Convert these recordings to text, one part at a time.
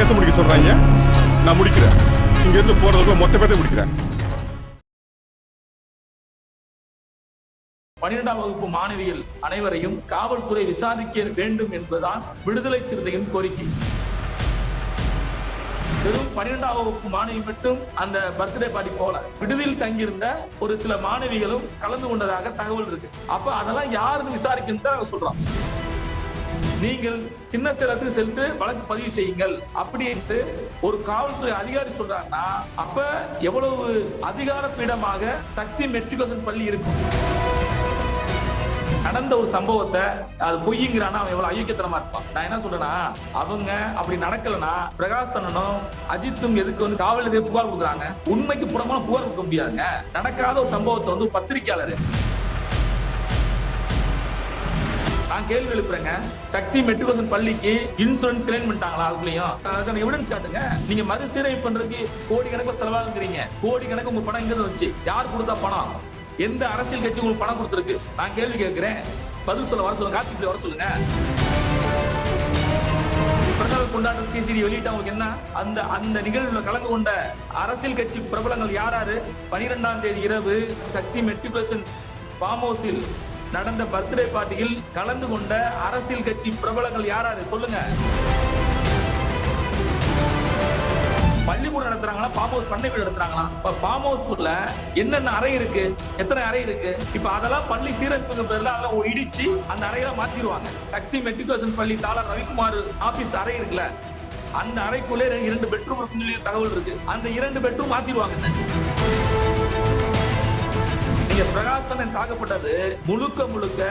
கேஸை முடிக்க சொல்றாங்க. நான் முடிக்கிறேன். இங்க இருந்து போறதுக்குள்ள மொத்த பேர்த்தை முடிக்கிறேன். பன்னிரெண்டாம் வகுப்பு மாணவிகள் அனைவரையும் காவல்துறை விசாரிக்க வேண்டும் என்பதுதான் விடுதலை சிறுத்தையின் கோரிக்கை. வெறும் பன்னிரெண்டாம் வகுப்பு மாணவி மட்டும் அந்த பர்த்டே பார்ட்டி போல விடுதியில் தங்கியிருந்த ஒரு சில மாணவிகளும் கலந்து கொண்டதாக தகவல் இருக்கு. அப்ப அதெல்லாம் யாருன்னு விசாரிக்கணும் தான் நீங்கள் சின்ன சேலத்துக்கு சென்று வழக்கு பதிவு செய்யுங்கள் அப்படின்ட்டு ஒரு காவல்துறை அதிகாரி சொல்றாங்கன்னா அப்ப எவ்வளவு அதிகார பீடமாக சக்தி மெட்ரிகுலேஷன் பள்ளி இருக்கும்? நடந்த ஒரு சம்பவத்தை அது பொய்யுங்கிறானா அவன் எவ்வளவு அயோக்கியத்தனமா இருப்பான். நான் என்ன சொல்றேன்னா அவங்க அப்படி நடக்கலனா பிரகாசனும் அஜித்தும் எதுக்கு வந்து காவல் நிலைய புகார் கொடுக்குறாங்க? உண்மைக்கு புறமான புகார் கொடுக்க முடியாதுங்க. நடக்காத ஒரு சம்பவத்தை வந்து பத்திரிகையாளர் நான் கேள்வி எழுப்புறேங்க. சக்தி மெட்ரிகுலேஷன் பள்ளிக்கு இன்சூரன்ஸ் கிளைம் பண்ணிட்டாங்களா அதுக்குள்ளயும்? அதுக்கான எவிடன்ஸ் காட்டுங்க. நீங்க மறுசீரமைப்பு பண்றதுக்கு கோடி கணக்கு செலவாகுங்கிறீங்க கோடி கணக்கு உங்க பணம் எங்க வச்சு யார் கொடுத்தா பணம்? எந்த அரசியல் கட்சி உங்களுக்கு பணம் கொடுத்துருக்கு? நான் கேள்வி கேட்கிறேன். பதில் சொல்ல வர சொல்லுங்க. காப்பி வர சொல்லுங்க. பிறந்தநாள் கொண்டாட்ட சிசிடி வெளியிட்ட அவங்க என்ன? அந்த அந்த நிகழ்வுல கலந்து கொண்ட அரசியல் கட்சி பிரபலங்கள் யார் யாரு? பனிரெண்டாம் தேதி இரவு சக்தி மெட்ரிகுலேஷன் ஃபார்ம் ஹவுஸில் நடந்த பர்த்டே பார்ட்டியில் கலந்து கொண்ட அரசியல் கட்சி பிரபலங்கள் யாராரு சொல்லுங்க. பள்ளிக்கூடம் நடத்துறாங்களா? ஃபார்ம் ஹவுஸ் பண்ணை வீடு நடத்துறாங்களா? இப்ப ஃபார்ம் ஹவுஸ்ல என்னென்ன அறை இருக்கு? எத்தனை அறை இருக்கு? இப்ப அதெல்லாம் பள்ளி சீரமைப்புங்க பேர்ல அதெல்லாம் இடிச்சு அந்த அறையெல்லாம் மாத்திடுவாங்க சக்தி மெட்ரிகுலேஷன் பள்ளி தாளர் ரவிக்குமார் ஆபீஸ் அறை இருக்குல்ல அந்த அறைக்குள்ளே இரண்டு பெட்ரூம் இருக்குன்னு தகவல் இருக்கு. அந்த இரண்டு பெட்ரூம் மாத்திடுவாங்க நீங்க பிரகாசனன் தாக்கப்பட்டது முழுக்க முழுக்க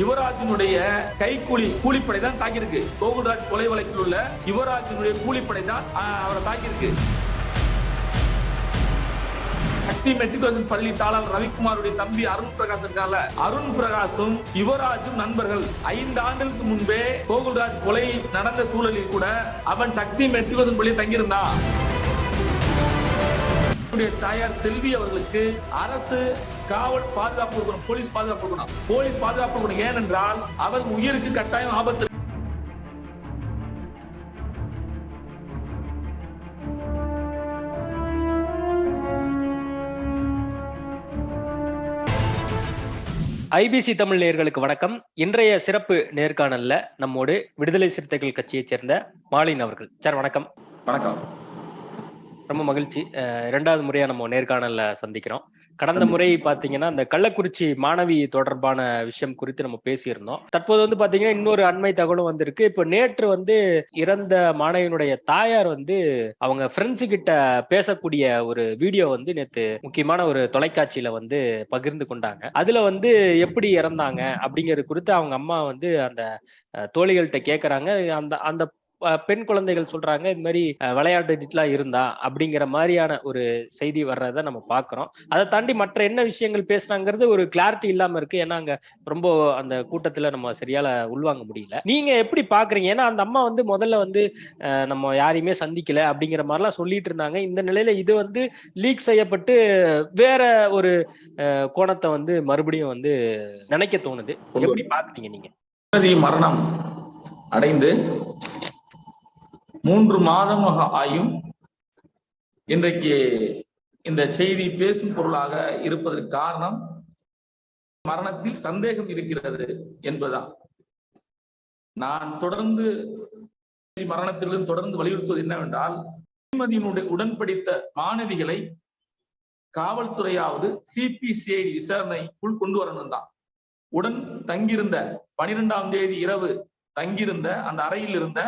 யுவராஜனுடைய கைக்கூலி கூலிப்படை தான் தாக்கியிருக்கு. கோகுல்ராஜ் கொலை வழக்கில் உள்ள யுவராஜனுடைய கூலிப்படை தான் அவரை தாக்கியிருக்கு. சக்தி மெட்ரிகுலேஷன் பள்ளி தாளர் ரவிக்குமாருடைய தம்பி அருண் பிரகாஷ் இருக்கால அருண் பிரகாஷும் யுவராஜும் நண்பர்கள். ஐந்து ஆண்டுகளுக்கு முன்பே கோகுல்ராஜ் கொலை நடந்த சூழலில் கூட அவன் சக்தி மெட்ரிகுலேஷன் பள்ளியில் தங்கியிருந்தான் தாயார் செல்வி அவர்களுக்கு அரசு காவல் பாதுகாப்பு கொடுக்கணும் போலீஸ் பாதுகாப்பு கொடுக்கணும். போலீஸ் பாதுகாப்பு கொடுக்கணும். ஏனென்றால் அவர் உயிருக்கு கட்டாயம் ஆபத்து. ஐபிசி தமிழ் நேயர்களுக்கு வணக்கம். இன்றைய சிறப்பு நேர்காணல்ல நம்மோடு விடுதலை சிறுத்தைகள் கட்சியைச் சேர்ந்த மாலின் அவர்கள். சார் வணக்கம். வணக்கம். ரொம்ப மகிழ்ச்சி. அஹ் இரண்டாவது முறையா நம்ம நேர்காணல்ல சந்திக்கிறோம். கடந்த முறை பாத்தீங்கன்னா இந்த கள்ளக்குறிச்சி மாணவி தொடர்பான விஷயம் குறித்து நம்ம பேசியிருந்தோம். தற்போது வந்து பாத்தீங்கன்னா இன்னொரு அண்மை தகவலும் வந்திருக்கு. இப்போ நேற்று வந்து இறந்த மாணவியினுடைய தாயார் வந்து அவங்க ஃப்ரெண்ட்ஸு கிட்ட பேசக்கூடிய ஒரு வீடியோ வந்து நேத்து முக்கியமான ஒரு தொலைக்காட்சியில வந்து பகிர்ந்து கொண்டாங்க. அதுல வந்து எப்படி இறந்தாங்க அப்படிங்கிறது குறித்து அவங்க அம்மா வந்து அந்த தோழிகள்கிட்ட கேக்குறாங்க. அந்த அந்த பெண் குழந்தைகள் சொல்றாங்க இது மாதிரி விளையாட்டுலாம் இருந்தா அப்படிங்கிற மாதிரியான ஒரு செய்தி வர்றதை நம்ம பாக்குறோம். அதை தாண்டி மற்ற என்ன விஷயங்கள் பேசுனாங்கிறது ஒரு கிளாரிட்டி இல்லாம இருக்கு. ஏன்னா அங்க ரொம்ப அந்த கூட்டத்துல நம்ம சரியால உள்வாங்க முடியல. நீங்க எப்படி பாக்குறீங்க? ஏன்னா அந்த அம்மா வந்து முதல்ல வந்து நம்ம யாரையுமே சந்திக்கல அப்படிங்கிற மாதிரிலாம் சொல்லிட்டு இருந்தாங்க. இந்த நிலையில இது வந்து லீக் செய்யப்பட்டு வேற ஒரு கோணத்தை வந்து மறுபடியும் வந்து நினைக்க தோணுது. எப்படி பாக்குறீங்க நீங்க? மரணம் அடைந்து மூன்று மாதமாக ஆயும் இன்றைக்கு இந்த செய்தி பேசும் பொருளாக இருப்பதற்கு காரணம் மரணத்தில் சந்தேகம் இருக்கிறது என்பதுதான். நான் தொடர்ந்து மரணத்திலிருந்து தொடர்ந்து வலியுறுத்துவது என்னவென்றால் திருமதியினுடைய உடன்படித்த மாணவிகளை காவல்துறையாவது சிபிசிஐடி விசாரணைக்குள் கொண்டு வரணும் தான். உடன் தங்கியிருந்த பனிரெண்டாம் தேதி இரவு தங்கியிருந்த அந்த அறையில் இருந்த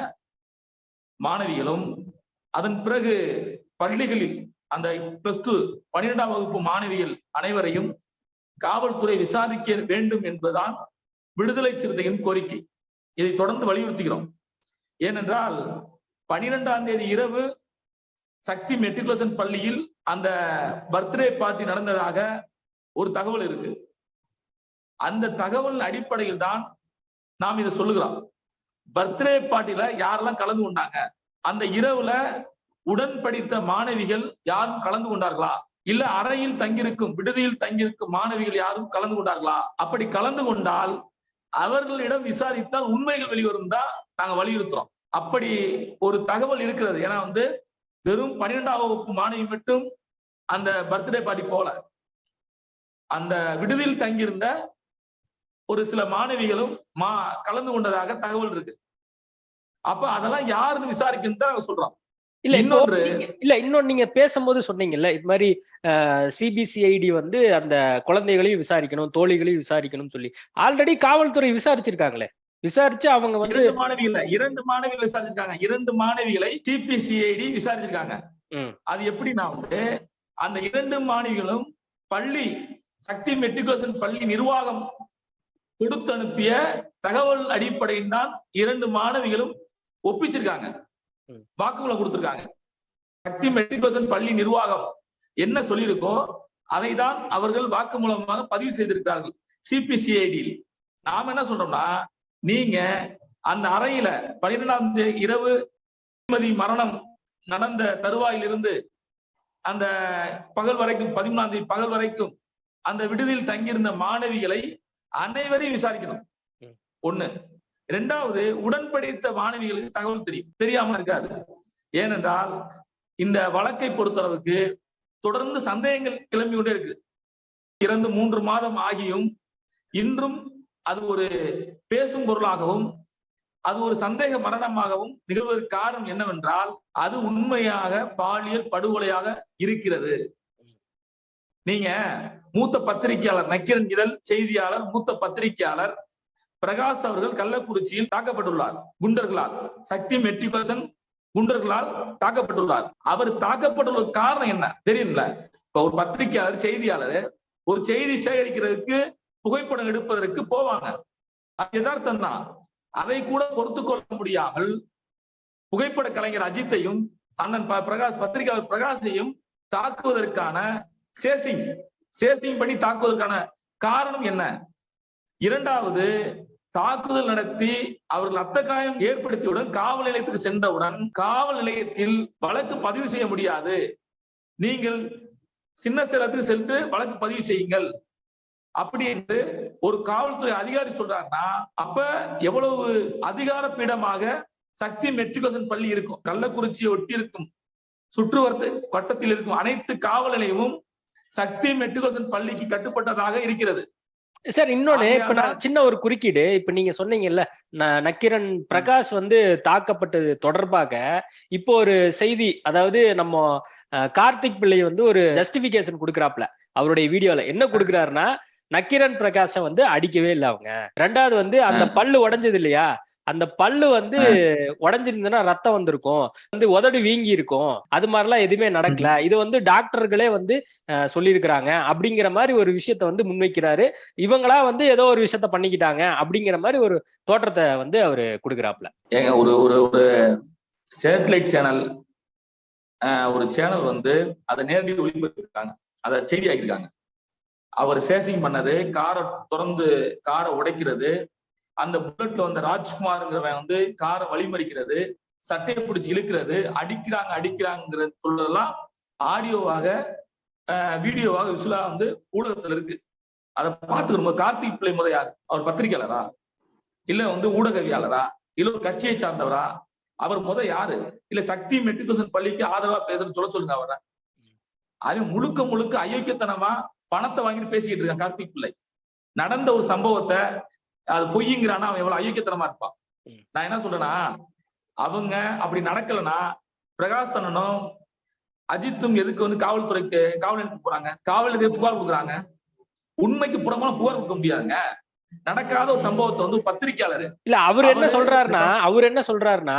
மாணவிகளும் அதன் பிறகு பள்ளிகளில் அந்த பிளஸ் டூ பன்னிரெண்டாம் வகுப்பு மாணவிகள் அனைவரையும் காவல்துறை விசாரிக்க வேண்டும் என்பதுதான் விடுதலை சிறுத்தையின் கோரிக்கை. இதை தொடர்ந்து வலியுறுத்துகிறோம். ஏனென்றால் பனிரெண்டாம் தேதி இரவு சக்தி மெட்ரிகுலேஷன் பள்ளியில் அந்த பர்த்டே பார்ட்டி நடந்ததாக ஒரு தகவல் இருக்கு. அந்த தகவல் அடிப்படையில் தான் நாம் இதை சொல்லுகிறோம். பர்த்டே பார்ட்டில யாரெல்லாம் கலந்து கொண்டாங்க? அந்த இரவுல உடன் படித்த மாணவிகள் யாரும் கலந்து கொண்டார்களா? இல்ல அறையில் தங்கியிருக்கும் விடுதியில் தங்கியிருக்கும் மாணவிகள் யாரும் கலந்து கொண்டார்களா? அப்படி கலந்து கொண்டால் அவர்களிடம் விசாரித்தால் உண்மைகள் வெளிவரும் தான் நாங்க வலியுறுத்துறோம். அப்படி ஒரு தகவல் இருக்கிறது. ஏன்னா வந்து வெறும் பன்னிரெண்டாம் வகுப்பு மாணவி மட்டும் அந்த பர்த்டே பார்ட்டி போல. அந்த விடுதியில் தங்கியிருந்த ஒரு சில மாணவிகளும் மா கலந்து கொண்டதாக தகவல் இருக்கு. அப்ப அதெல்லாம் யாருன்னு விசாரிக்கணும் தான் நாங்க சொல்றோம். இல்ல இன்னொன்று- இல்ல இன்னொன்னு நீங்க பேசும்போது சொன்னீங்கல்ல இது மாதிரி சிபிசிஐடி வந்து அந்த குழந்தைகளையும் விசாரிக்கணும் தோழிகளையும் விசாரிக்கணும்னு சொல்லி. ஆல்ரெடி காவல்துறை விசாரிச்சிருக்காங்களே. விசாரிச்சு அவங்க வந்து மாணவிகளை இரண்டு மாணவிகள் விசாரிச்சிருக்காங்க. இரண்டு மாணவிகளை டிபிசிஐடி விசாரிச்சிருக்காங்க. அது எப்படின்னா வந்து அந்த இரண்டு மாணவிகளும் பள்ளி சக்தி மெட்ரிகுலேஷன் பள்ளி நிர்வாகம் கொடுத்து அனுப்பிய தகவல் அடிப்படையில் தான் இரண்டு மாணவிகளும் ஒப்பிச்சிருக்காங்க. வாக்குமூலம் கொடுத்திருக்காங்க. சக்தி மெட்ரிகுலேஷன் பள்ளி நிர்வாகம் என்ன சொல்லியிருக்கோ அதை தான் அவர்கள் வாக்குமூலமாக பதிவு செய்திருக்கிறார்கள். சிபிசிஐடியில். நாம என்ன சொல்றோம்னா நீங்க அந்த அறையில பன்னிரெண்டாம் தேதி இரவு திருமதி மரணம் நடந்த தருவாயில் இருந்து அந்த பகல் வரைக்கும் பதிமூணாம் தேதி பகல் வரைக்கும் அந்த விடுதியில் தங்கியிருந்த மாணவிகளை அனைவரையும் விசாரிக்கணும். ஒண்ணு. இரண்டாவது உடன்படித்த மாணவிகளுக்கு தகவல் தெரியும். தெரியாம இருக்காது. ஏனென்றால் இந்த வழக்கை பொறுத்தளவுக்கு தொடர்ந்து சந்தேகங்கள் கிளம்பி கொண்டே இருக்கு இறந்து மூன்று மாதம் ஆகியும் இன்றும் அது ஒரு பேசும் பொருளாகவும் அது ஒரு சந்தேக மரணமாகவும் நிகழ்வதற்கு காரணம் என்னவென்றால் அது உண்மையாக பாலியல் படுகொலையாக இருக்கிறது. நீங்க மூத்த பத்திரிகையாளர் நக்கிரன் இதழ் செய்தியாளர் மூத்த பத்திரிகையாளர் பிரகாஷ் அவர்கள் கள்ளக்குறிச்சியில் தாக்கப்பட்டுள்ளார். குண்டர்களால். சக்தி மெட்ரிகுலேஷன் குண்டர்களால் தாக்கப்பட்டுள்ளார். அவர் தாக்கப்பட்டுள்ள காரணம் என்ன? தெரியும்ல? இப்ப ஒரு பத்திரிகையாளர் செய்தியாளர் ஒரு செய்தி சேகரிக்கிறதுக்கு புகைப்படம் எடுப்பதற்கு போவாங்க. அது யதார்த்தம் தான் அதை கூட பொறுத்து கொள்ள முடியாமல் புகைப்பட கலைஞர் அஜித்தையும் அண்ணன் ப- பிரகாஷ் பத்திரிகையாளர் பிரகாஷையும் தாக்குவதற்கான சேசிங் சேட்டிங் பண்ணி தாக்குவதற்கான காரணம் என்ன? இரண்டாவது தாக்குதல் நடத்தி அவர்கள் அத்த காயம் ஏற்படுத்தியவுடன் காவல் நிலையத்துக்கு சென்றவுடன் காவல் நிலையத்தில் வழக்கு பதிவு செய்ய முடியாது. நீங்கள் சின்ன சேலத்துக்கு சென்று வழக்கு பதிவு செய்யுங்கள். அப்படி என்று ஒரு காவல்துறை அதிகாரி சொல்றாருன்னா அப்ப எவ்வளவு அதிகார பீடமாக சக்தி மெட்ரிகுலேஷன் பள்ளி இருக்கும். கள்ளக்குறிச்சியை ஒட்டி இருக்கும். சுற்றுவரத்து வட்டத்தில் இருக்கும் அனைத்து காவல் நிலையமும் சக்தி மெட்ரிகுலேஷன் பள்ளிக்கு கட்டுப்பட்டதாக இருக்கிறது. சார் இன்னொன்னு இப்ப நான் சின்ன ஒரு குறுக்கீடு இப்ப நீங்க சொன்னீங்கல்ல நக்கீரன் பிரகாஷ் வந்து தாக்கப்பட்டது தொடர்பாக இப்போ ஒரு செய்தி அதாவது நம்ம கார்த்திக் பிள்ளை வந்து ஒரு ஜஸ்டிபிகேஷன் கொடுக்குறாப்ல அவருடைய வீடியோல. என்ன கொடுக்குறாருன்னா நக்கீரன் பிரகாஷை வந்து அடிக்கவே இல்லை அவங்க. ரெண்டாவது வந்து அந்த பல்லு உடைஞ்சது இல்லையா? அந்த பல்லு வந்து உடைஞ்சிருந்ததுன்னா ரத்தம் வந்திருக்கும். வந்து உதடு வீங்கி இருக்கும் அது மாதிரிலாம் எதுவுமே நடக்கல. இது வந்து டாக்டர்களே வந்து சொல்லியிருக்கிறாங்க. அப்படிங்கிற மாதிரி ஒரு விஷயத்த வந்து முன்வைக்கிறாரு. இவங்களா வந்து ஏதோ ஒரு விஷயத்த பண்ணிக்கிட்டாங்க. அப்படிங்கிற மாதிரி ஒரு தோற்றத்தை வந்து அவரு கொடுக்குறாப்ல ஏங்க ஒரு ஒரு ஒரு சேட்டலைட் சேனல் ஒரு சேனல் வந்து அதை நேரடி ஒளிபரப்பிருக்காங்க அதை செய்தி ஆக்கியிருக்காங்க அவர் சேசிங் பண்ணது காரை திறந்து காரை உடைக்கிறது அந்த புல்லட்ல வந்த ராஜ்குமார்ங்கிறவன் வந்து காரை வழிமறிக்கிறது சட்டையை பிடிச்சி இழுக்கிறது அடிக்கிறாங்க அடிக்கிறாங்கிறது சொல்றதெல்லாம் ஆடியோவாக வீடியோவாக விசுலா வந்து ஊடகத்துல இருக்கு. அதை பார்த்துக்கணும் கார்த்திக் பிள்ளை முத யார்? அவர் பத்திரிகையாளரா? இல்ல வந்து ஊடகவியாளரா இல்ல ஒரு கட்சியை சார்ந்தவரா? அவர் முத யாரு? இல்ல சக்தி மெட்ரிகுலேஷன் பள்ளிக்கு ஆதரவா பேசுறேன்னு சொல்ல சொல்லுங்க அவரை. அவன் முழுக்க முழுக்க அயோக்கியத்தனமா பணத்தை வாங்கிட்டு பேசிக்கிட்டு இருக்கான் கார்த்திக் பிள்ளை. நடந்த ஒரு சம்பவத்தை அது பொய்யுங்கிறானா அவன் எவ்வளவு அயோக்கியத்தனமா இருப்பான். நான் என்ன சொல்றேன்னா அவங்க அப்படி நடக்கலன்னா பிரகாஷ் அண்ணனும் அஜித்தும் எதுக்கு வந்து காவல்துறைக்கு காவல் நிலையத்துக்கு போறாங்க? காவல் நிலையத்துக்கு புகார் கொடுக்குறாங்க. உண்மைக்கு புறமான புகார் கொடுக்க முடியாதுங்க. நடக்காத ஒரு சம்பவத்தை வந்து பத்திரிக்கையாளர் இல்ல அவர் என்ன சொல்றாருன்னா அவர் என்ன சொல்றாருன்னா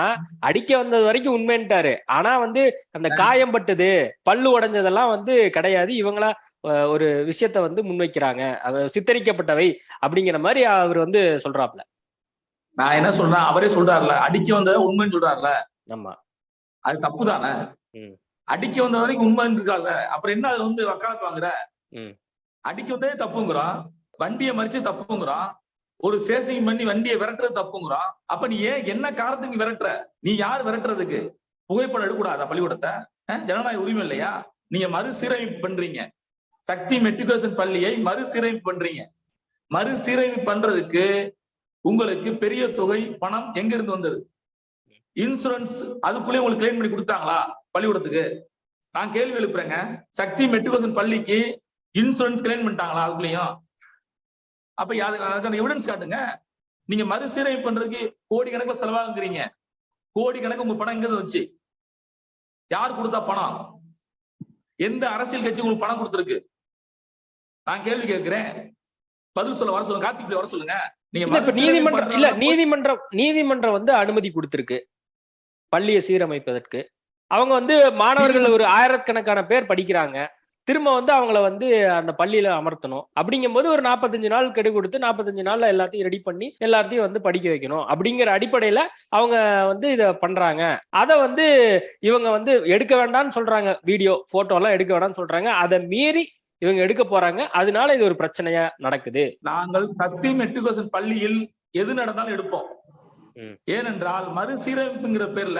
அடிக்க வந்தது வரைக்கும் உண்மைன்ட்டாரு. ஆனா வந்து அந்த காயம் பட்டது பல்லு உடைஞ்சதெல்லாம் வந்து கிடையாது. இவங்களா ஒரு விஷயத்த வந்து முன்வைக்கிறாங்க. அது சித்தரிக்கப்பட்டவை. அப்படிங்கிற மாதிரி அவர் வந்து சொல்றாப்ல. நான் என்ன சொல்றேன் அவரே சொல்றாருல அடிக்க வந்தத உண்மைன்னு சொல்றாருல ஆமா. அது தப்பு தானே. அடிக்க வந்த வரைக்கும் உண்மைன்னு இருக்காங்க அப்புறம் என்ன அதுல வந்து வக்காலத்து வாங்குற. அடிக்க வந்ததே தப்புங்கிறான். வண்டியை மறிச்சு தப்புங்கிறான். ஒரு சேசிங் பண்ணி வண்டியை விரட்டுறது தப்புங்கிறான். அப்ப நீ ஏன் என்ன காரணத்துக்கு விரட்டுற? நீ யார் விரட்டுறதுக்கு? புகைப்படம் எடுக்கக்கூடாதா பள்ளிக்கூடத்தை? ஜனநாயக உரிமை இல்லையா? நீங்க மறுசீரமைப்பு பண்றீங்க. சக்தி மெட்ரிகுலேஷன் பள்ளியை மறுசீரமைப்பு பண்றீங்க. மறுசீரமைப்பு பண்றதுக்கு உங்களுக்கு பெரிய தொகை பணம் எங்க இருந்து வந்தது? இன்சூரன்ஸ் அதுக்குள்ளே உங்களுக்கு கிளைம் பண்ணி கொடுத்தாங்களா பள்ளிக்கூடத்துக்கு? நான் கேள்வி எழுப்புறேங்க. சக்தி மெட்ரிகுலேஷன் பள்ளிக்கு இன்சூரன்ஸ் கிளைம் பண்ணிட்டாங்களா அதுக்குள்ளேயும்? அப்ப அதுக்கான எவிடன்ஸ் காட்டுங்க. நீங்க மறுசீரமைப்பு பண்றதுக்கு கோடி கணக்குல செலவாகுங்கிறீங்க. கோடி கணக்கு உங்க பணம் எங்க வச்சு யார் கொடுத்தா பணம்? எந்த அரசியல் கட்சி உங்களுக்கு பணம் கொடுத்துருக்கு? நான் கேள்வி கேட்கிறேன். பதில் சொல்ல வர சொல்லுங்க கார்த்திக் வர சொல்லுங்க. நீங்க நீதிமன்றம் இல்ல நீதிமன்றம் நீதிமன்றம் வந்து அனுமதி கொடுத்திருக்கு. பள்ளியை சீரமைப்பதற்கு. அவங்க வந்து மாணவர்கள் ஒரு ஆயிரக்கணக்கான பேர் படிக்கிறாங்க. திரும்ப வந்து அவங்கள வந்து அந்த பள்ளியில அமர்த்தணும். அப்படிங்கும்போது ஒரு நாற்பத்தஞ்சு நாள் கெடு கொடுத்து நாற்பத்தஞ்சு நாள்ல எல்லாத்தையும் ரெடி பண்ணி எல்லாத்தையும் வந்து படிக்க வைக்கணும். அப்படிங்கிற அடிப்படையில அவங்க வந்து இத பண்றாங்க. அதை வந்து இவங்க வந்து எடுக்க வேண்டாம்னு சொல்றாங்க. வீடியோ போட்டோ எல்லாம் எடுக்க வேண்டாம்னு சொல்றாங்க. அதை மீறி இவங்க எடுக்க போறாங்க. அதனால இது ஒரு பிரச்சனையா நடக்குது. நாங்கள் சக்தி மெட்ரிகுலேஷன் பள்ளியில் எது நடந்தாலும் எடுப்போம். ஏனென்றால் மறுசீரமைப்புங்கிற பேர்ல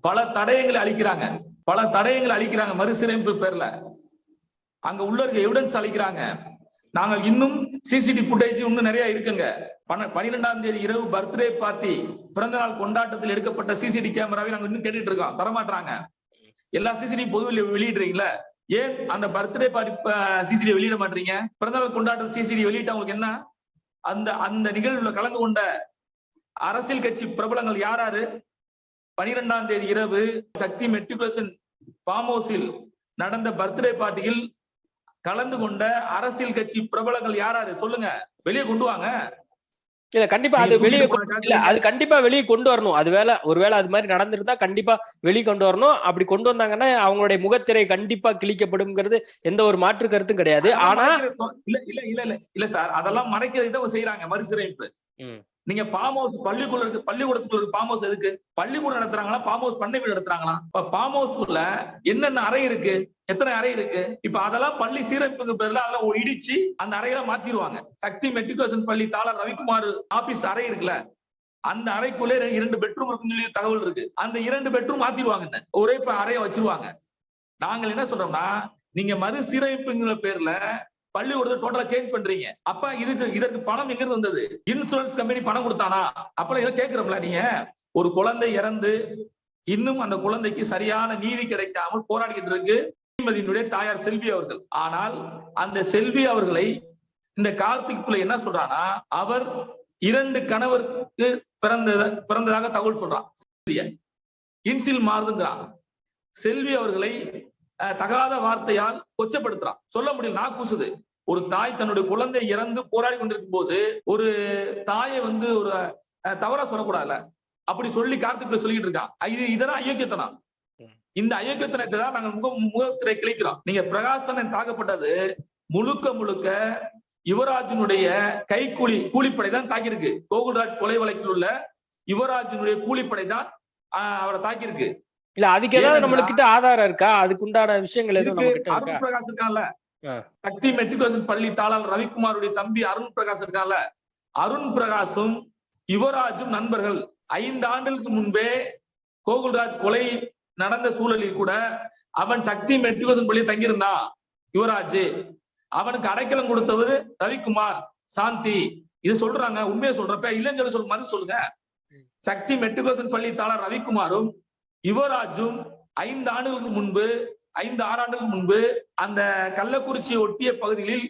பல தடயங்களை அளிக்கிறாங்க பல தடயங்களை அளிக்கிறாங்க மறுசீரமைப்பு பேர்ல. அங்க உள்ள இருக்க எவிடன்ஸ் அளிக்கிறாங்க நாங்கள் இன்னும் சிசிடி ஃபுட்டேஜ் இன்னும் நிறைய இருக்குங்க. பன்ன- பன்னிரெண்டாம் தேதி இரவு பர்த்டே பார்ட்டி பிறந்த நாள் கொண்டாட்டத்தில் எடுக்கப்பட்ட சிசிடி கேமராவை நாங்க இன்னும் கேட்டுட்டு இருக்கோம். தரமாட்டாங்க எல்லா சிசிடி பொதுவெளி வெளியிடுறீங்களா? ஏன் அந்த பர்த்டே பார்ட்டி சிசிடி வெளியிட மாட்டீங்க? பிறந்தநாள் கொண்டாடுற சிசிடி வெளியிட்ட உங்களுக்கு என்ன? அந்த அந்த நிகழ்வுல கலந்து கொண்ட அரசியல் கட்சி பிரபலங்கள் யாராரு பனிரெண்டாம் தேதி இரவு சக்தி மெட்ரிகுலேஷன் ஃபார்ம் ஹவுஸில் நடந்த பர்த்டே பார்ட்டியில் கலந்து கொண்ட அரசியல் கட்சி பிரபலங்கள் யாராரு சொல்லுங்க. வெளியே கொண்டு வாங்க. இல்ல கண்டிப்பா அது வெளியே இல்ல அது கண்டிப்பா வெளியே கொண்டு வரணும். அது வேலை ஒருவேளை அது மாதிரி நடந்திருந்தா கண்டிப்பா வெளியே கொண்டு வரணும். அப்படி கொண்டு வந்தாங்கன்னா அவங்களுடைய முகத்திரை கண்டிப்பா கிழிக்கப்படும்ங்கிறது எந்த ஒரு மாற்று கருத்தும் கிடையாது. ஆனா இல்ல இல்ல இல்ல இல்ல. இல்ல சார் அதெல்லாம் மறைக்கிறது தான் செய்யறாங்க மறுசீரமைப்பு. நீங்க பாம் ஹவுஸ் பள்ளிக்குள்ள இருக்கு பள்ளிக்கூடத்துக்குள்ள இருக்கு பாம் ஹவுஸ் எதுக்கு? பள்ளிக்கூடம் நடத்துறாங்களா? பாம் ஹவுஸ் பண்ணை வீடு நடத்துறாங்களா? இப்ப பாம் ஹவுஸ்க்குள்ள என்னென்ன அறை இருக்கு? எத்தனை அறை இருக்கு? இப்ப அதெல்லாம் பள்ளி சீரமைப்புக்கு பேர்ல அதெல்லாம் இடிச்சு அந்த அறையெல்லாம் மாத்திடுவாங்க சக்தி மெட்ரிகுலேஷன் பள்ளி தாளர் ரவிக்குமார் ஆபீஸ் அறை இருக்குல்ல அந்த அறைக்குள்ளே இரண்டு பெட்ரூம் இருக்குன்னு சொல்லி தகவல் இருக்கு. அந்த இரண்டு பெட்ரூம் மாத்திடுவாங்க ஒரே இப்ப அறைய வச்சிருவாங்க. நாங்கள் என்ன சொல்றோம்னா நீங்க மறுசீரமைப்புங்கிற பேர்ல பள்ளிக்கூடத்தை டோட்டலா சேஞ்ச் பண்றீங்க. அப்ப இதுக்கு இதற்கு பணம் எங்க இருந்து வந்தது? இன்சூரன்ஸ் கம்பெனி பணம் கொடுத்தானா? அப்ப இதை கேட்கிறோம்ல நீங்க. ஒரு குழந்தை இறந்து இன்னும் அந்த குழந்தைக்கு சரியான நீதி கிடைக்காமல் போராடிக்கிட்டு இருக்கு. ஸ்ரீமதியினுடைய தாயார் செல்வி அவர்கள். ஆனால் அந்த செல்வி அவர்களை இந்த கார்த்திக் பிள்ளை என்ன சொல்றானா அவர் இரண்டு கணவருக்கு பிறந்த பிறந்ததாக தகவல் சொல்றான். இன்சில் மாறுதுங்கிறான். செல்வி அவர்களை அஹ், தகாத வார்த்தையால் கொச்சப்படுத்துறான். சொல்ல முடியல நான் கூசுது. ஒரு தாய் தன்னுடைய குழந்தை இறந்து போராடி கொண்டிருக்கும் போது ஒரு தாயை வந்து ஒரு தவறா சொல்லக்கூடாதுல்ல? அப்படி சொல்லி கார்த்திக் சொல்லிட்டு இருக்கான் இது இதெல்லாம் அயோக்கியத்தனம். இந்த அயோக்கியத்தனத்தை தான் நாங்க முக முகத்திரை கிழிக்கிறோம். நீங்க பிரகாசனன் தாக்கப்பட்டது முழுக்க முழுக்க யுவராஜனுடைய கைக்கூலி கூலிப்படை தான் தாக்கியிருக்கு. கோகுல்ராஜ் கொலை வழக்கில் உள்ள யுவராஜனுடைய கூலிப்படை தான் ஆஹ், அவரை தாக்கியிருக்கு. இல்ல அதுக்கு ஏதாவது நம்மளுக்கிட்ட ஆதாரம் இருக்கா? அதுக்குண்டான விஷயங்கள் எதுவும் நம்ம இருக்கு. கிட்ட இருக்கா? பிரகாஷ் இருக்கான்ல. ஆ. சக்தி மெட்ரிகுலேஷன் பள்ளி தாளர் ரவிக்குமாருடைய தம்பி அருண் பிரகாஷ் இருக்கால அருண் பிரகாஷும் யுவராஜும் நண்பர்கள். ஐந்து ஆண்டுகளுக்கு முன்பே கோகுல்ராஜ் கொலை நடந்த சூழலில் கூட அவன் சக்தி மெட்ரிகுலேஷன் பள்ளியில் தங்கியிருந்தான். யுவராஜ். அவனுக்கு அடைக்கலம் கொடுத்தவர் ரவிக்குமார். சாந்தி. இது சொல்றாங்க உண்மையை சொல்றப்ப இல்லைன்னு சொல்லி சொல்ல மாதிரி சொல்லுங்க. சக்தி மெட்ரிகுலேஷன் பள்ளி தாளர் ரவிக்குமாரும் யுவராஜும் ஐந்து ஆண்டுகளுக்கு முன்பு ஐந்து ஆறு ஆண்டுகளுக்கு முன்பு அந்த கள்ளக்குறிச்சி ஒட்டிய பகுதிகளில்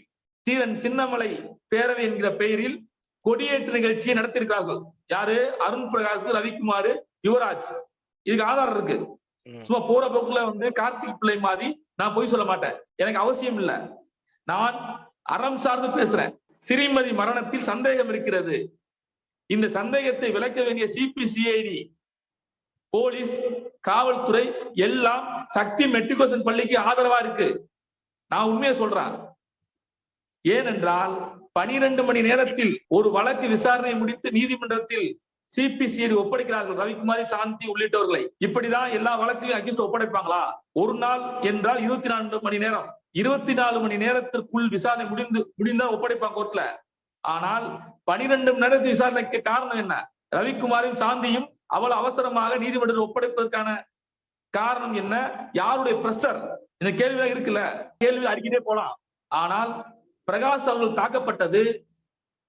தீரன் சின்னமலை பேரவை என்கிற பெயரில் கொடியேற்று நிகழ்ச்சியை நடத்தியிருக்கார்கள் யாரு? அருண் பிரகாஷ் ரவிக்குமார் யுவராஜ். இதுக்கு ஆதாரம் இருக்கு. சும்மா போற போக்குல வந்து கார்த்திக் பிள்ளை மாதிரி நான் பொய் சொல்ல மாட்டேன். எனக்கு அவசியம் இல்ல. நான் அறம் சார்ந்து பேசுறேன். சிறிமதி மரணத்தில் சந்தேகம் இருக்கிறது. இந்த சந்தேகத்தை விளக்க வேண்டிய சிபிசிஐடி போலீஸ் காவல்துறை எல்லாம் சக்தி மெட்ரிகுலேஷன் பள்ளிக்கு ஆதரவா இருக்கு. நான் உண்மையை சொல்றேன். ஏனென்றால் பனிரெண்டு மணி நேரத்தில் ஒரு வழக்கு விசாரணை முடித்து நீதிமன்றத்தில் சிபிசிஐடி ஒப்படைக்கிறார்கள் ரவிக்குமாரி சாந்தி உள்ளிட்டவர்களை. இப்படிதான் எல்லா வழக்கையும் அகிஸ்ட் ஒப்படைப்பாங்களா? ஒரு நாள் என்றால் இருபத்தி நான்கு மணி நேரம். இருபத்தி நாலு மணி நேரத்திற்குள் விசாரணை முடிந்து முடிந்தால் ஒப்படைப்பாங்க கோர்ட்ல ஆனால் பனிரெண்டு மணி நேரத்து விசாரணைக்கு காரணம் என்ன? ரவிக்குமாரும் சாந்தியும் அவ்வளவு அவசரமாக நீதிமன்றத்தில் ஒப்படைப்பதற்கான காரணம் என்ன? யாருடைய பிரஷர்? இந்த கேள்வி இருக்குல்ல? கேள்வி அடிக்கிட்டே போலாம். ஆனால் பிரகாஷ் அவர்கள் தாக்கப்பட்டது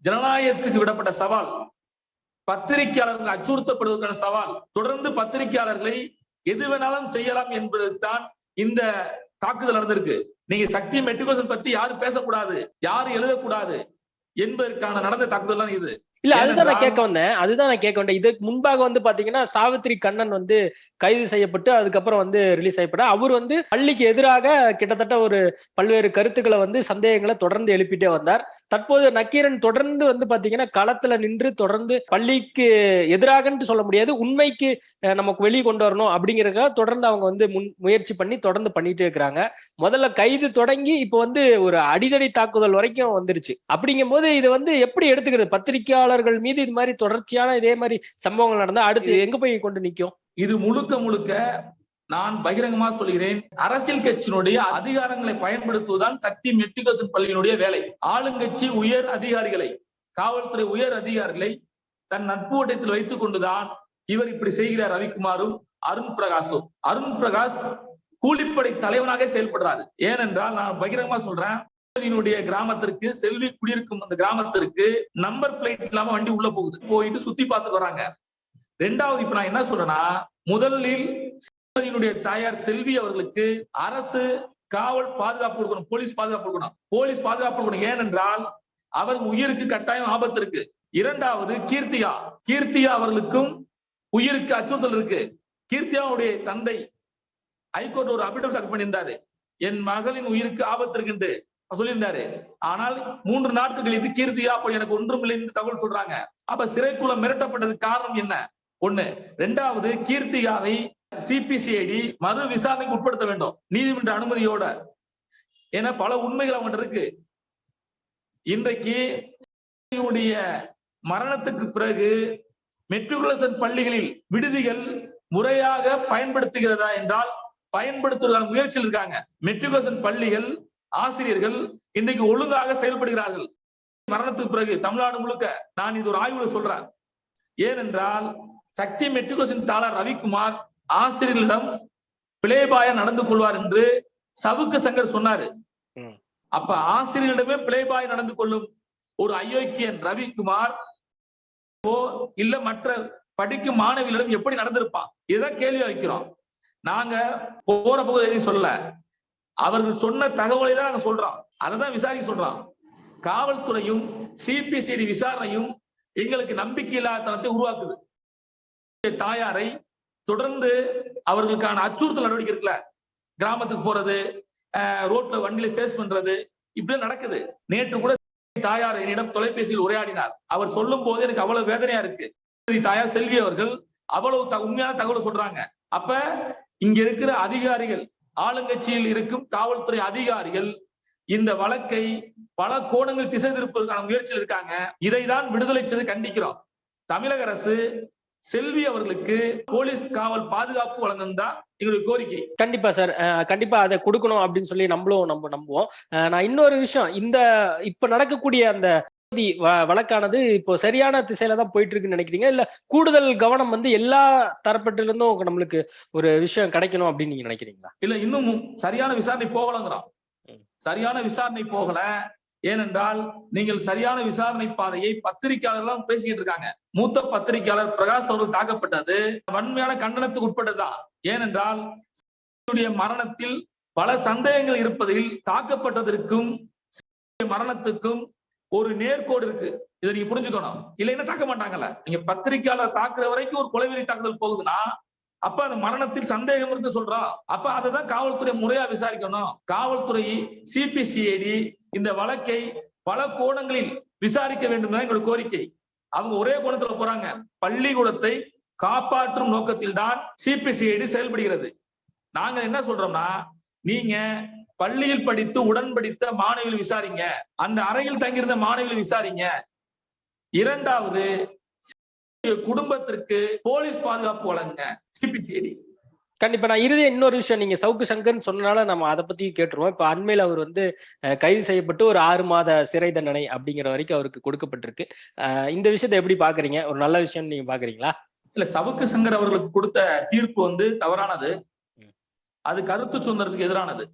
ஜனநாயகத்துக்கு விடப்பட்ட சவால். பத்திரிகையாளர்கள் அச்சுறுத்தப்படுவதற்கான சவால். தொடர்ந்து பத்திரிகையாளர்களை எது வேணாலும் செய்யலாம் என்பதுதான் இந்த தாக்குதல் நடந்திருக்கு. நீங்க சக்தி மெட்ரிகுலேஷன் பத்தி யாரும் பேசக்கூடாது. யாரும் எழுதக்கூடாது என்பதற்கான நடந்த தாக்குதல் தான் இது. இல்ல அதுதான் நான் கேட்க வந்தேன். அதுதான் நான் கேட்க வந்தேன். இதுக்கு முன்பாக வந்து பாத்தீங்கன்னா சாவித்ரி கண்ணன் வந்து கைது செய்யப்பட்டு அதுக்கப்புறம் வந்து ரிலீஸ் செய்யப்பட அவர் வந்து பள்ளிக்கு எதிராக கிட்டத்தட்ட ஒரு பல்வேறு கருத்துக்களை வந்து சந்தேகங்களை தொடர்ந்து எழுப்பிட்டே வந்தார். தற்போது நக்கீரன் தொடர்ந்து வந்து பாத்தீங்கன்னா களத்துல நின்று தொடர்ந்து பள்ளிக்கு எதிராகன்னு சொல்ல முடியாது உண்மைக்கு நமக்கு வெளியே கொண்டு வரணும் அப்படிங்கறதுக்காக தொடர்ந்து அவங்க வந்து முன் முயற்சி பண்ணி தொடர்ந்து பண்ணிட்டே இருக்கிறாங்க. முதல்ல கைது தொடங்கி இப்போ வந்து ஒரு அடிதடி தாக்குதல் வரைக்கும் வந்துருச்சு. அப்படிங்கும்போது இது வந்து எப்படி எடுத்துக்கிறது? பத்திரிகையாளர்கள் மீது இது மாதிரி தொடர்ச்சியான இதே மாதிரி சம்பவங்கள் நடந்தா அடுத்து எங்க போய் கொண்டு நிக்கும்? இது முழுக்க முழுக்க நான் பகிரங்கமா சொல்கிறேன். அரசியல் கட்சியினுடைய அதிகாரங்களை பயன்படுத்துவதுதான் சக்தி மெட்ரிகுலேஷன் பள்ளியினுடைய வேலை. ஆளுங்கட்சி உயர் அதிகாரிகளை காவல்துறை உயர் அதிகாரிகளை தன் நட்பு வட்டத்தில் வைத்துக் கொண்டுதான் இவர் இப்படி செய்கிறார் ரவிக்குமாரும் அருண் பிரகாஷும். அருண் பிரகாஷ் கூலிப்படை தலைவனாக செயல்படுறாரு. ஏனென்றால் நான் பகிரங்கமா சொல்றேன் கிராமத்திற்கு செல்வி குடியிருக்கும் அந்த கிராமத்திற்கு நம்பர் பிளேட் இல்லாம வண்டி உள்ள போகுது. போயிட்டு சுத்தி பார்த்துட்டு வராங்க. ரெண்டாவது இப்ப நான் என்ன சொல்றேன்னா முதலில் செல்வியினுடைய தாயார் செல்வி அவர்களுக்கு அரசு காவல் பாதுகாப்பு கொடுக்கணும் போலீஸ் பாதுகாப்பு கொடுக்கணும். போலீஸ் பாதுகாப்பு கொடுக்கணும். ஏனென்றால் அவர் உயிருக்கு கட்டாயம் ஆபத்து இருக்கு. இரண்டாவது கீர்த்தியா. கீர்த்தியா அவர்களுக்கும் உயிருக்கு அச்சுறுத்தல் இருக்கு. கீர்த்தியாவுடைய தந்தை ஹைகோர்ட் ஒரு அபிடம் தாக்கல் பண்ணியிருந்தாரு. என் மகளின் உயிருக்கு ஆபத்து இருக்குன்னு சொல்லியிருந்தாரு. ஆனால் மூன்று நாட்கள் கழித்து கீர்த்தியா அப்ப எனக்கு ஒன்றும் இல்லை என்று தகவல் சொல்றாங்க. அப்ப சிறைக்குள்ள மிரட்டப்பட்டது காரணம் என்ன? ஒண்ணு. ரெண்டாவது கீர்த்திகாவை சிபிசிஐடி மறு விசாரணைக்கு உட்படுத்த வேண்டும். நீதிமன்ற அனுமதியோட. ஏன்னா பல உண்மைகள் அவங்ககிட்ட இருக்கு. இன்றைக்கு மரணத்துக்கு பிறகு மெட்ரிகுலேஷன் பள்ளிகளில் விடுதிகள் முறையாக பயன்படுத்துகிறதா என்றால் பயன்படுத்துவதற்கான முயற்சியில் இருக்காங்க. மெட்ரிகுலேஷன் பள்ளிகள் ஆசிரியர்கள் இன்றைக்கு ஒழுங்காக செயல்படுகிறார்கள். மரணத்துக்கு பிறகு தமிழ்நாடு முழுக்க நான் இது ஒரு ஆய்வுல சொல்றேன். ஏனென்றால் சக்தி மெட்ரிகுலேஷன் தாளர் ரவிக்குமார் ஆசிரியர்களிடம் பிளேபாய நடந்து கொள்வார் என்று சவுக்கு சங்கர் சொன்னாரு. அப்ப ஆசிரியர்களிடமே பிளேபாய் நடந்து கொள்ளும் ஒரு அயோக்கியன் ரவிக்குமார் இல்ல மற்ற படிக்கும் மாணவிகளிடம் எப்படி நடந்திருப்பான் இதான் கேள்வி வைக்கிறோம். நாங்க போற போது எதையும் சொல்லல. அவர்கள் சொன்ன தகவலை தான் நாங்க சொல்றோம். அதை தான் விசாரிக்க சொல்றோம். காவல்துறையும் சிபிசிஐடி விசாரணையும் எங்களுக்கு நம்பிக்கை இல்லாதனத்தை உருவாக்குது. தாயாரை தொடர்ந்து அவர்களுக்கான அச்சுறுத்தல் நடவடிக்கை இருக்குல்ல? கிராமத்துக்கு போறது ரோட்ல வண்டியில சேஸ் பண்றது இப்படி நடக்குது. நேற்று கூட தாயார் என்னிடம் தொலைபேசியில் உரையாடினார். அவர் சொல்லும் போது எனக்கு அவ்வளவு வேதனையா இருக்கு. தாயார் செல்வி அவர்கள் அவ்வளவு த- உண்மையான தகவல் சொல்றாங்க. அப்ப இங்க இருக்கிற அதிகாரிகள் ஆளுங்கட்சியில் இருக்கும் காவல்துறை அதிகாரிகள் இந்த வழக்கை பல கோணங்கள் திசை திருப்பதற்கான முயற்சியில் இருக்காங்க. இதை தான் விடுதலை செய்து கண்டிக்கிறோம். தமிழக அரசு செல்வி அவர்களுக்கு போலீஸ் காவல் பாதுகாப்பு வழங்கணும் தான் எங்களுடைய கோரிக்கை. கண்டிப்பா சார். கண்டிப்பா அதை கொடுக்கணும் அப்படின்னு சொல்லி நம்மளும் நம்ம நம்புவோம். நான் இன்னொரு விஷயம். இந்த இப்ப நடக்கக்கூடிய அந்த வழக்கானது இப்போ சரியான திசையில தான் போயிட்டு இருக்குன்னு நினைக்கிறீங்க? இல்ல கூடுதல் கவனம் வந்து எல்லா தரப்பட்டில இருந்தும் நம்மளுக்கு ஒரு விஷயம் கிடைக்கணும் அப்படின்னு நீங்க நினைக்கிறீங்களா? இல்ல இன்னும் சரியான விசாரணை போகலங்கிறோம். சரியான விசாரணை போகல. ஏனென்றால் நீங்கள் சரியான விசாரணை பாதையை பத்திரிகையாளர் பேசிக்கிட்டு இருக்காங்க. மூத்த பத்திரிகையாளர் பிரகாஷ் அவர்கள் தாக்கப்பட்டது. வன்மையான கண்டனத்துக்கு உட்பட்டதுதான் ஏனென்றால் மரணத்தில் பல சந்தேகங்கள் இருப்பதில் தாக்கப்பட்டதற்கும் மரணத்துக்கும் ஒரு நேர்கோடு இருக்கு. இதை நீங்க புரிஞ்சுக்கணும். இல்லைன்னா தாக்க மாட்டாங்கல்ல. நீங்க பத்திரிகையாளர் தாக்குற வரைக்கும் ஒரு கொலைவெறி தாக்குதல் போகுதுன்னா அப்ப அந்த மரணத்தில் சந்தேகம் இருக்கு சொல்றோம் அப்ப அதை தான் காவல்துறை முறையா விசாரிக்கணும். காவல்துறை சிபிசிஐடி இந்த வழக்கை பல கோணங்களில் விசாரிக்க வேண்டும் தான் எங்களுடைய கோரிக்கை. அவங்க ஒரே கோணத்துல போறாங்க. பள்ளிக்கூடத்தை காப்பாற்றும் நோக்கத்தில் தான் சிபிசிஐடி செயல்படுகிறது. நாங்க என்ன சொல்றோம்னா நீங்க பள்ளியில் படித்து உடன் படித்த மாணவிகள் விசாரிங்க. அந்த அறையில் தங்கியிருந்த மாணவிகள் விசாரிங்க. இரண்டாவது குடும்பத்திற்கு போலீஸ் பாதுகாப்பு வழங்குங்க. சிபிசிஐடி கண்டிப்பா நான் இறுதியா இன்னொரு விஷயம். நீங்க சவுக்கு சங்கர்னு சொன்னனால நம்ம அதை பத்தி கேட்டுருவோம். இப்ப அண்மையில அவர் வந்து கைது செய்யப்பட்டு ஒரு ஆறு மாத சிறை தண்டனை அப்படிங்கிற வரைக்கும் அவருக்கு கொடுக்கப்பட்டிருக்கு. இந்த விஷயத்தை எப்படி பாக்குறீங்க? ஒரு நல்ல விஷயம் நீங்க பாக்குறீங்களா? இல்ல சவுக்கு சங்கர் அவர்களுக்கு கொடுத்த தீர்ப்பு வந்து தவறானது. அது கருத்து சுதந்திரத்துக்கு எதிரானது.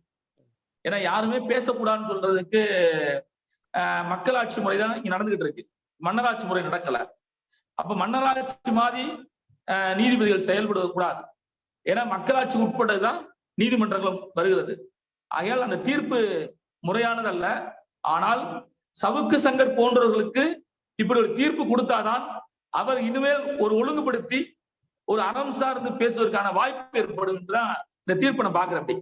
ஏன்னா யாருமே பேசக்கூடாதுன்னு சொல்றதுக்கு மக்களாட்சி முறை தான் இங்க நடந்துகிட்டு இருக்கு. மன்னராட்சி முறை நடக்கல. அப்ப மன்னராட்சி மாதிரி நீதிபதிகள் செயல்படுவது கூடாது. ஏன்னா மக்களாட்சி உட்பட்டதுதான் நீதிமன்றங்களும் வருகிறது. ஆகையால் அந்த தீர்ப்பு முறையானதல்ல. ஆனால் சவுக்கு சங்கர் போன்றவர்களுக்கு இப்படி ஒரு தீர்ப்பு கொடுத்தாதான் அவர் இனிமேல் ஒரு ஒழுங்குபடுத்தி ஒரு அறம் சார்ந்து பேசுவதற்கான வாய்ப்பு ஏற்படும் என்றுதான் இந்த தீர்ப்பை நான் பாக்குறேன் அப்படி.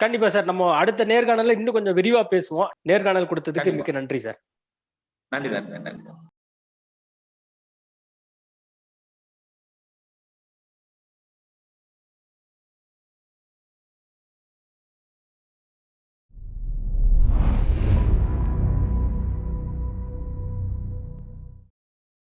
கண்டிப்பா சார். நம்ம அடுத்த நேர்காணல்ல இன்னும் கொஞ்சம் விரிவா பேசுவோம். நேர்காணல் கொடுத்ததுக்கு. மிக்க நன்றி சார். நன்றி நன்றி நன்றி.